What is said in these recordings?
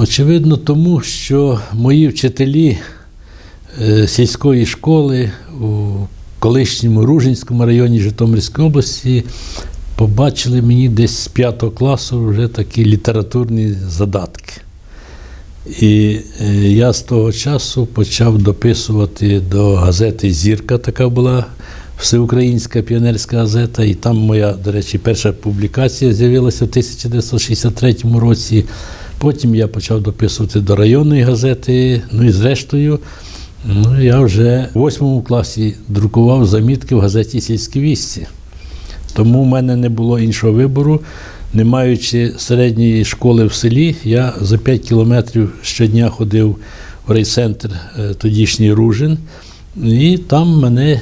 Очевидно, тому що мої вчителі е, сільської школи у колишньому Ружинському районі Житомирської області побачили мені десь з п'ятого класу вже такі літературні задатки. І е, я з того часу почав дописувати до газети Зірка, така була всеукраїнська піонерська газета. І там моя, до речі, перша публікація з'явилася в 1963 році. Потім я почав дописувати до районної газети. Ну і зрештою, ну, я вже в восьмому класі друкував замітки в газеті Сільські вісті. Тому в мене не було іншого вибору. Не маючи середньої школи в селі, я за 5 кілометрів щодня ходив в райцентр е, тодішній Ружин, і там мене,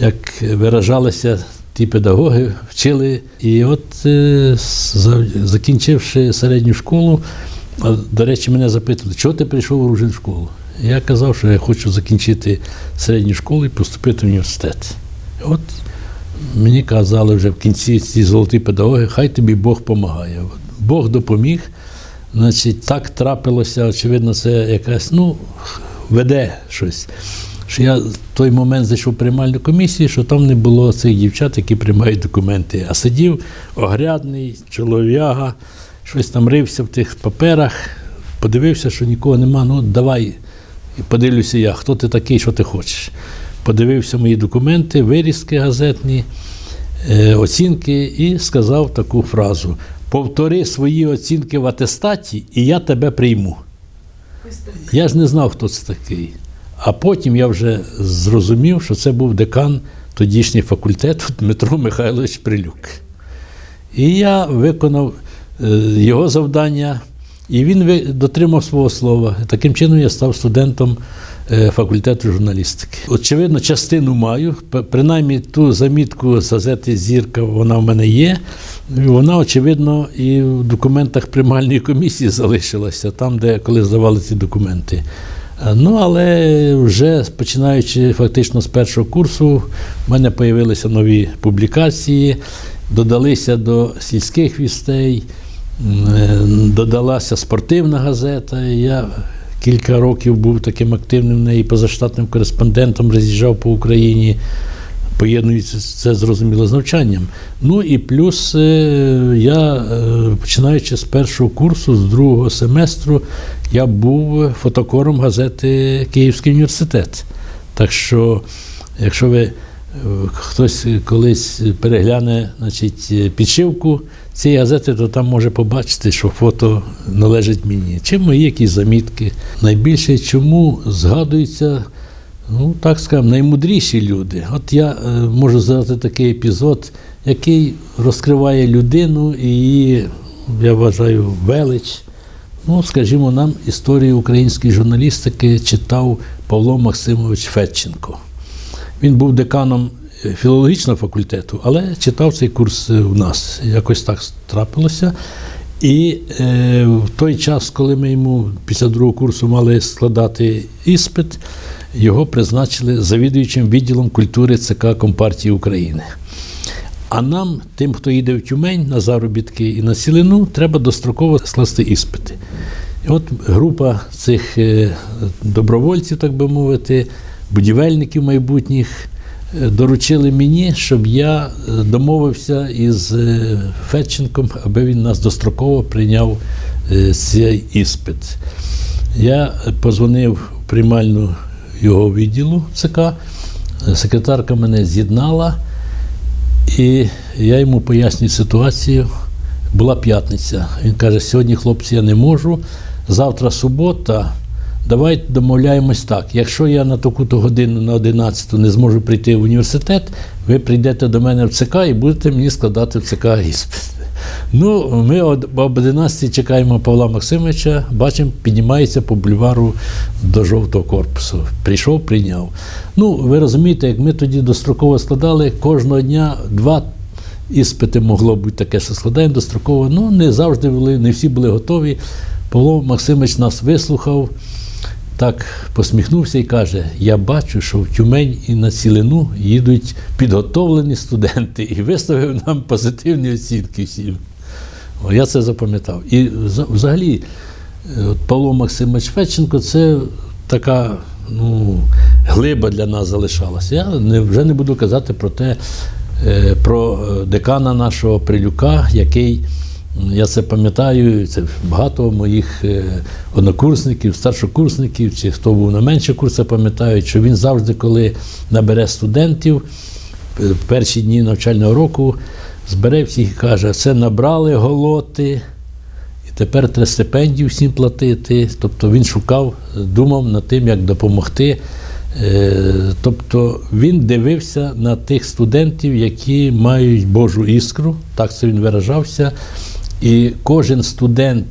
як виражалися ті педагоги, вчили. І от е, закінчивши середню школу, до речі, мене запитали, чого ти прийшов в Ружин школу? Я казав, що я хочу закінчити середню школу і поступити в університет. От Мені казали вже в кінці ці золоті педагоги, хай тобі Бог допомагає. Бог допоміг. Значить, так трапилося, очевидно, це якась, ну, веде щось. Що я в той момент зайшов в приймальну комісію, що там не було цих дівчат, які приймають документи. А сидів огрядний, чолов'яга, щось там рився в тих паперах, подивився, що нікого нема. Ну, давай. І подивлюся я, хто ти такий, що ти хочеш. Подивився мої документи, вирізки газетні, е, оцінки і сказав таку фразу: повтори свої оцінки в атестаті, і я тебе прийму. Я ж не знав, хто це такий. А потім я вже зрозумів, що це був декан тодішнього факультету Дмитро Михайлович Прилюк. І я виконав е, його завдання, і він дотримав свого слова. Таким чином я став студентом е, факультету журналістики. Очевидно, частину маю, принаймні ту замітку з газети Зірка вона в мене є. Вона, очевидно, і в документах приймальної комісії залишилася, там, де коли здавали ці документи. Е, Ну, але вже починаючи фактично з першого курсу, в мене з'явилися нові публікації, додалися до сільських вістей, е, додалася спортивна газета. Я кілька років був таким активним в неї позаштатним кореспондентом, роз'їжджав по Україні. Поєднується це зрозуміло з навчанням. Ну і плюс е, я, е, починаючи з першого курсу, з другого семестру, я був фотокором газети Київський університет. Так що, якщо ви е, хтось колись перегляне значить, підшивку цієї газети, то там може побачити, що фото належить мені. Чи мої якісь замітки. Найбільше чому згадується ну так скажемо, наймудріші люди. От я е, можу згадати такий епізод, який розкриває людину і її, я вважаю, велич. Ну, скажімо, нам історію української журналістики читав Павло Максимович Федченко. Він був деканом е, філологічного факультету, але читав цей курс е, у нас. Якось так трапилося. І е, в той час, коли ми йому після другого курсу мали складати іспит, його призначили завідуючим відділом культури ЦК Компартії України. А нам, тим, хто їде в Тюмень на заробітки і на сілину, треба достроково скласти іспити. І от група цих е, добровольців, так би мовити, будівельників майбутніх, е, доручили мені, щоб я е, домовився із Федченком, аби він нас достроково прийняв цей іспит. Я позвонив в приймальну його відділу ЦК, секретарка мене з'єднала. І я йому пояснюю ситуацію. Була п'ятниця. Він каже: сьогодні, хлопці, я не можу. Завтра субота. Давайте домовляємось так. Якщо я на таку-то годину на 11 не зможу прийти в університет, ви прийдете до мене в ЦК і будете мені складати в ЦК іспит. Ну, ми об об 11 чекаємо Павла Максимовича, бачимо, піднімається по бульвару до жовтого корпусу. Прийшов, прийняв. Ну, ви розумієте, як ми тоді достроково складали, кожного дня два іспити могло бути таке, що складаємо достроково. Ну, не завжди були, не всі були готові. Павло Максимович нас вислухав, так посміхнувся і каже: Я бачу, що в Тюмень і на цілину їдуть підготовлені студенти і виставив нам позитивні оцінки всім. О, я це запам'ятав. І взагалі, Е, От Павло Максимович Федченко це така ну, глиба для нас залишалася. Я не, вже не буду казати про те, е, про е, декана нашого Прилюка, який, я це пам'ятаю, це багато моїх е, однокурсників, старшокурсників, чи хто був на менші курси, пам'ятають, що він завжди, коли набере студентів, е, в перші дні навчального року збере всіх і каже, це набрали голоти. І тепер треба стипендію всім платити. Тобто він шукав, думав над тим, як допомогти. Е, Тобто він дивився на тих студентів, які мають Божу іскру, так це він виражався. І кожен студент,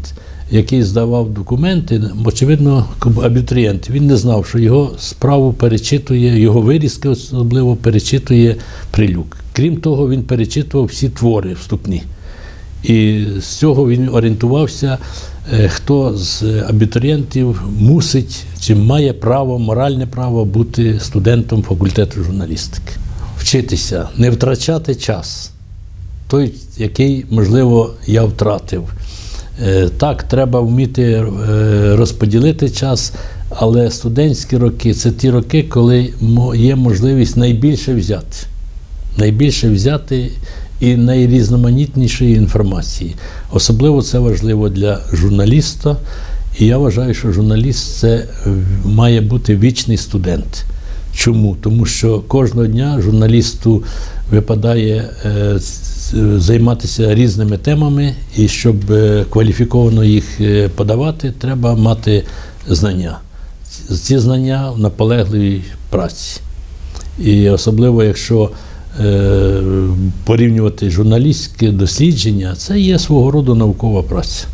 який здавав документи, очевидно, абітурієнт, він не знав, що його справу перечитує, його вирізки особливо перечитує прилюк. Крім того, він перечитував всі твори вступні. І з цього він орієнтувався, е, хто з абітурієнтів мусить чи має право, моральне право бути студентом факультету журналістики. Вчитися, не втрачати час, той, який, можливо, я втратив. Е, Так, треба вміти е, розподілити час, але студентські роки це ті роки, коли є можливість найбільше взяти. Найбільше взяти і найрізноманітнішої інформації. Особливо це важливо для журналіста. І я вважаю, що журналіст це е, має бути вічний студент. Чому? Тому що кожного дня журналісту випадає е, займатися різними темами, і щоб е, кваліфіковано їх е, подавати, треба мати знання. Ці- знання в наполегливій праці. І особливо, якщо порівнювати журналістське дослідження, це є свого роду наукова праця.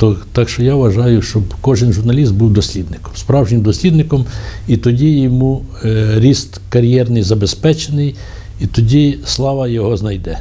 То, так що я вважаю, щоб кожен журналіст був дослідником, справжнім дослідником, і тоді йому е, ріст кар'єрний забезпечений, і тоді слава його знайде.